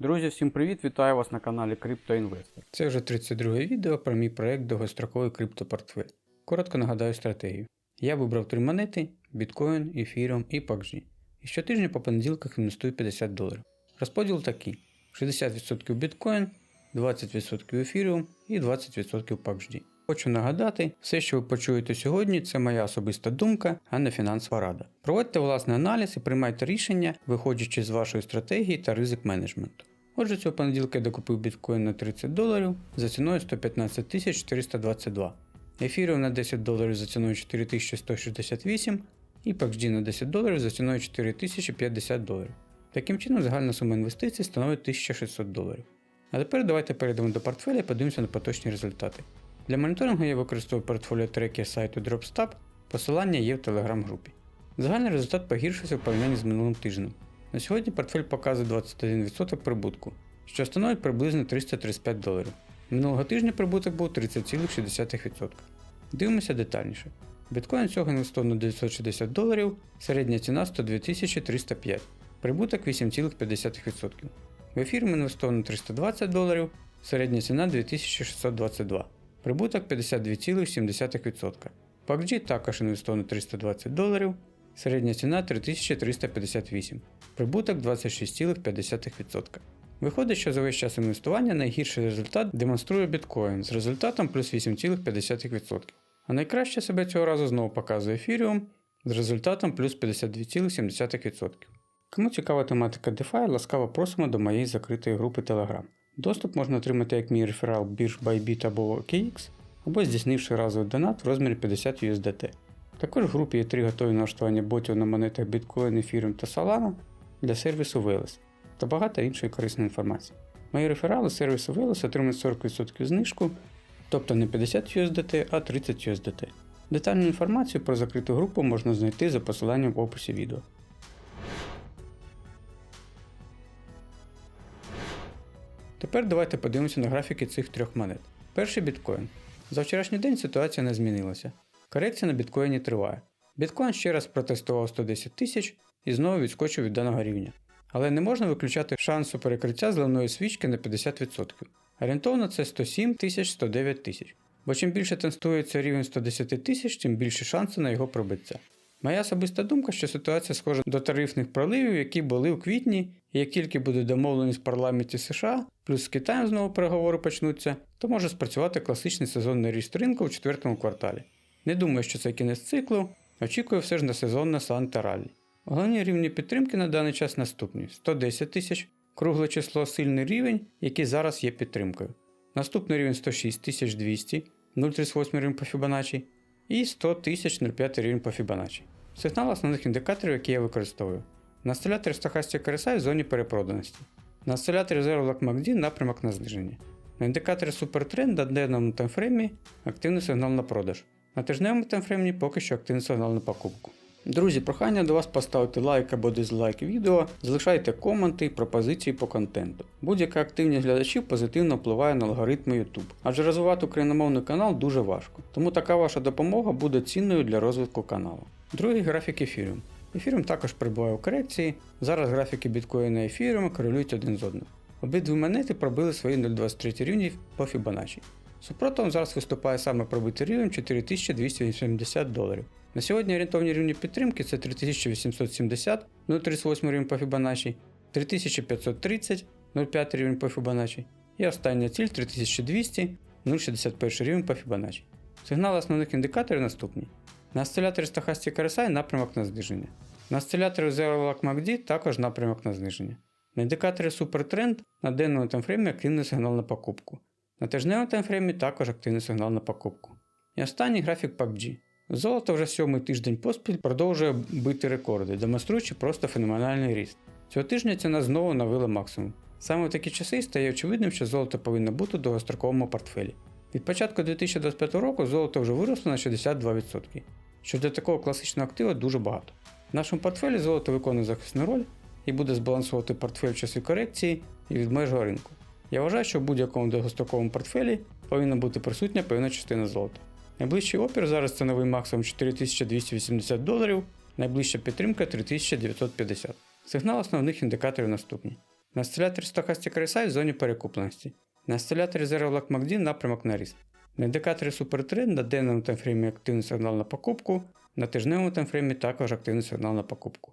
Друзі, всім привіт! Вітаю вас на каналі CryptoInvestor. Це вже 32 відео про мій проект довгостроковий криптопортфель. Коротко нагадаю стратегію. Я вибрав три монети: біткоін, ефіріум і PUBG. І щотижня по понеділках інвестую 50 доларів. Розподіл такий: 60% біткоін, 20% ефіріум і 20% PUBG. Хочу нагадати, все, що ви почуєте сьогодні, це моя особиста думка, а не фінансова рада. Проводьте власний аналіз і приймайте рішення, виходячи з вашої стратегії та ризик менеджменту. Отже, цього понеділка я докупив біткоін на 30 доларів за ціною 115 422, ефіріум на 10 доларів за ціною 4168 і PUBG на 10 доларів за ціною 4050 доларів. Таким чином, загальна сума інвестицій становить 1600 доларів. А тепер давайте перейдемо до портфеля і подивимося на поточні результати. Для моніторингу я використовую портфоліо трекер сайту DropStab, посилання є в телеграм-групі. Загальний результат погіршився в порівнянні з минулим тижнем. На сьогодні портфель показує 21% прибутку, що становить приблизно 335 доларів. Минулого тижня прибуток був 30,6%. Дивимося детальніше. Біткоін цього інвестовано 960 доларів, середня ціна 102 305, прибуток 8,5%. В ефір інвестовано 320 доларів, середня ціна 2622, прибуток 52,7%. PUBG також інвестовано 320 доларів, середня ціна 3358, прибуток 26,5%. Виходить, що за весь час інвестування найгірший результат демонструє біткоін з результатом плюс 8,5%. А найкраще себе цього разу знову показує ефіріум з результатом плюс 52,7%. Кому цікава тематика DeFi, ласкаво просимо до моєї закритої групи Telegram. Доступ можна отримати як мій реферал бірж Bybit або OKX, або здійснивши разовий донат в розмірі 50 USDT. Також в групі є три готові налаштування ботів на монетах Bitcoin, Ethereum та Solana для сервісу Veles та багато іншої корисної інформації. Мої реферали сервісу Veles отримують 40% знижку, тобто не 50 USDT, а 30 USDT. Детальну інформацію про закриту групу можна знайти за посиланням в описі відео. Тепер давайте подивимося на графіки цих трьох монет. Перший біткоін. За вчорашній день ситуація не змінилася. Корекція на біткоїні триває. Біткоін ще раз протестував 110 тисяч і знову відскочив від даного рівня. Але не можна виключати шансу перекриття зеленої свічки на 50%. Орієнтовно це 107 тисяч 109 тисяч. Бо чим більше тестується рівень 110 тисяч, тим більше шансу на його пробиття. Моя особиста думка, що ситуація схожа до тарифних проливів, які були в квітні, і як тільки буде домовленість в парламенті США, плюс з Китаєм знову переговори почнуться, то може спрацювати класичний сезонний ріст ринку в четвертому кварталі. Не думаю, що це кінець циклу, очікую все ж на сезонне Санта Раллі. Головні рівні підтримки на даний час наступні: 110 тисяч, кругле число сильний рівень, який зараз є підтримкою. Наступний рівень 106 200, 0,38 рівень по Fibonacci і 100 тисяч 0,5 рівень по Fibonacci. Сигнал основних індикаторів, які я використовую. На осциляторі Stochastic RSI в зоні перепроданості. На осциляторі Zero Lock MACD напрямок на зниження. На індикаторі Supertrend на денному таймфреймі активний сигнал на продаж. На тижневому таймфреймі поки що активний сигнал на покупку. Друзі, прохання до вас поставити лайк або дизлайк відео, залишайте коменти і пропозиції по контенту. Будь-яка активність глядачів позитивно впливає на алгоритми YouTube, адже розвивати україномовний канал дуже важко, тому така ваша допомога буде цінною для розвитку каналу. Другий графік ефіріум. Ефіріум також перебуває у корекції. Зараз графіки біткоїна і ефіріуму корелюють один з одним. Обидві монети пробили свої 0,23 рівні по Fibonacci. Супротивом зараз виступає саме пробитий рівень 4280 доларів. На сьогодні орієнтовні рівні підтримки це 3870, 0,38 рівень по Fibonacci, 3530, 0,5 рівень по Fibonacci і остання ціль 3200, 0,61 рівень по Fibonacci. Сигнали основних індикаторів наступні. На осциляторі Stochastic RSI напрямок на зниження. На осциляторі Zero Lock MACD також напрямок на зниження. На індикаторі Supertrend на денному таймфреймі активний сигнал на покупку. На тижневому таймфреймі також активний сигнал на покупку. І останній графік PUBG. Золото вже сьомий тиждень поспіль продовжує бити рекорди, демонструючи просто феноменальний ріст. Цього тижня ціна знову навила максимум. Саме в такі часи стає очевидним, що золото повинно бути у довгостроковому портфелі. Від початку 2025 року золото вже виросло на 62%, що для такого класичного актива дуже багато. В нашому портфелі золото виконує захисну роль і буде збалансувати портфель в часи корекції і від межого ринку. Я вважаю, що в будь-якому довгостроковому портфелі повинна бути присутня певна частина золота. Найближчий опір зараз це новий максимум 4280 доларів, найближча підтримка 3950. Сигнал основних індикаторів наступні. На осциляторі Stochastic RSI в зоні перекупленості. На осциляторі Zero Black MACD напрямок на ріст. На індикаторі SuperTrend на денному таймфреймі активний сигнал на покупку, на тижневому таймфреймі також активний сигнал на покупку.